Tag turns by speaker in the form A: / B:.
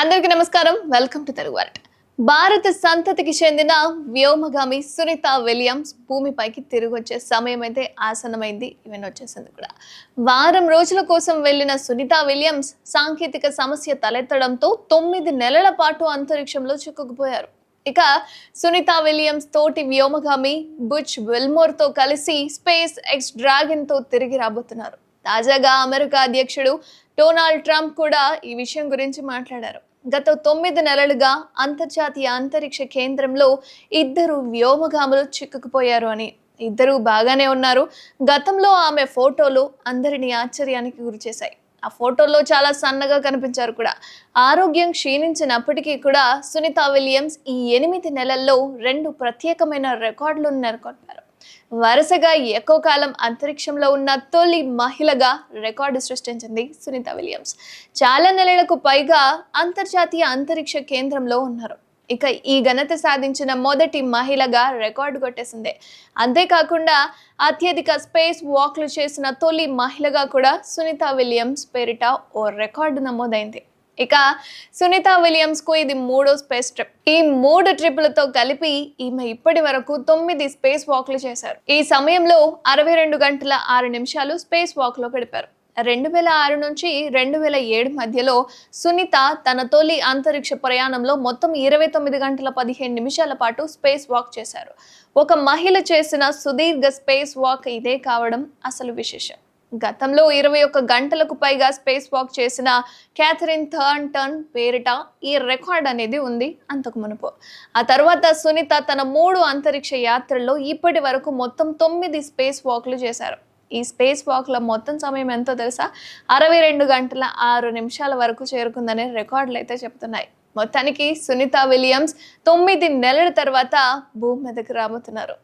A: అందరికీ నమస్కారం. Welcome to Telugu వార్త భారత సంతతికి చెందిన వ్యోమగామి సునీత విలియమ్స్ భూమిపైకి తిరిగి వచ్చే సమయం అయితే ఆసన్నమైంది. ఈవెన్ వచ్చేసింది కూడా. వారం రోజుల కోసం వెళ్ళిన సునీత విలియమ్స్ సాంకేతిక సమస్య తలెత్తడంతో తొమ్మిది నెలల పాటు అంతరిక్షంలో చిక్కుకుపోయారు. ఇక సునీత విలియమ్స్ తోటి వ్యోమగామి బుచ్ విల్మోర్తో కలిసి స్పేస్ ఎక్స్ డ్రాగన్తో తిరిగి రాబోతున్నారు. తాజాగా అమెరికా అధ్యక్షుడు డొనాల్డ్ ట్రంప్ కూడా ఈ విషయం గురించి మాట్లాడారు. గత తొమ్మిది నెలలుగా అంతర్జాతీయ అంతరిక్ష కేంద్రంలో ఇద్దరు వ్యోమగాములు చిక్కుకుపోయారు అని. ఇద్దరూ బాగానే ఉన్నారు. గతంలో ఆమె ఫోటోలు అందరినీ ఆశ్చర్యానికి గురిచేశాయి ఆ ఫోటోల్లో చాలా సన్నగా కనిపించారు కూడా. ఆరోగ్యం క్షీణించినప్పటికీ కూడా సునీత విలియమ్స్ ఈ ఎనిమిది నెలల్లో రెండు ప్రత్యేకమైన రికార్డులను నెలకొల్పారు. వరుసగా ఎక్కువ కాలం అంతరిక్షంలో ఉన్న తొలి మహిళగా రికార్డు సృష్టించింది సునీత విలియమ్స్. చాలా నెలలకు పైగా అంతర్జాతీయ అంతరిక్ష కేంద్రంలో ఉన్నారు. ఇక ఈ ఘనత సాధించిన మొదటి మహిళగా రికార్డు కొట్టేసింది. అంతేకాకుండా అత్యధిక స్పేస్ వాక్లు చేసిన తొలి మహిళగా కూడా సునీత విలియమ్స్ పేరిట ఓ రికార్డు నమోదైంది. ఇక సునీత విలియమ్స్కు ఇది మూడో స్పేస్ ట్రిప్. ఈ మూడు ట్రిప్లతో కలిపి ఈమె ఇప్పటి వరకు తొమ్మిది స్పేస్ వాక్లు చేశారు. ఈ సమయంలో అరవై రెండు గంటల ఆరు నిమిషాలు స్పేస్ వాక్లో గడిపారు. రెండు వేల ఆరు నుంచి రెండు వేల ఏడు మధ్యలో సునీత తన తొలి అంతరిక్ష ప్రయాణంలో మొత్తం ఇరవై తొమ్మిది గంటల పదిహేను నిమిషాల పాటు స్పేస్ వాక్ చేశారు. ఒక మహిళ చేసిన సుదీర్ఘ స్పేస్ వాక్ ఇదే కావడం అసలు విశేషం. గతంలో ఇరవై ఒక్క గంటలకు పైగా స్పేస్ వాక్ చేసిన క్యాథరిన్ థర్న్ టర్న్ పేరిట ఈ రికార్డ్ అనేది ఉంది అంతకు మునుపు ఆ తర్వాత సునీత తన మూడు అంతరిక్ష యాత్రల్లో ఇప్పటి వరకు మొత్తం తొమ్మిది స్పేస్ వాక్లు చేశారు. ఈ స్పేస్ వాక్ల మొత్తం సమయం ఎంతో తెలుసా? అరవై రెండు గంటల ఆరు నిమిషాల వరకు చేరుకుందనే రికార్డులు అయితే చెప్తున్నాయి మొత్తానికి సునీత విలియమ్స్ తొమ్మిది నెలల తర్వాత భూమి మీదకి రాబోతున్నారు.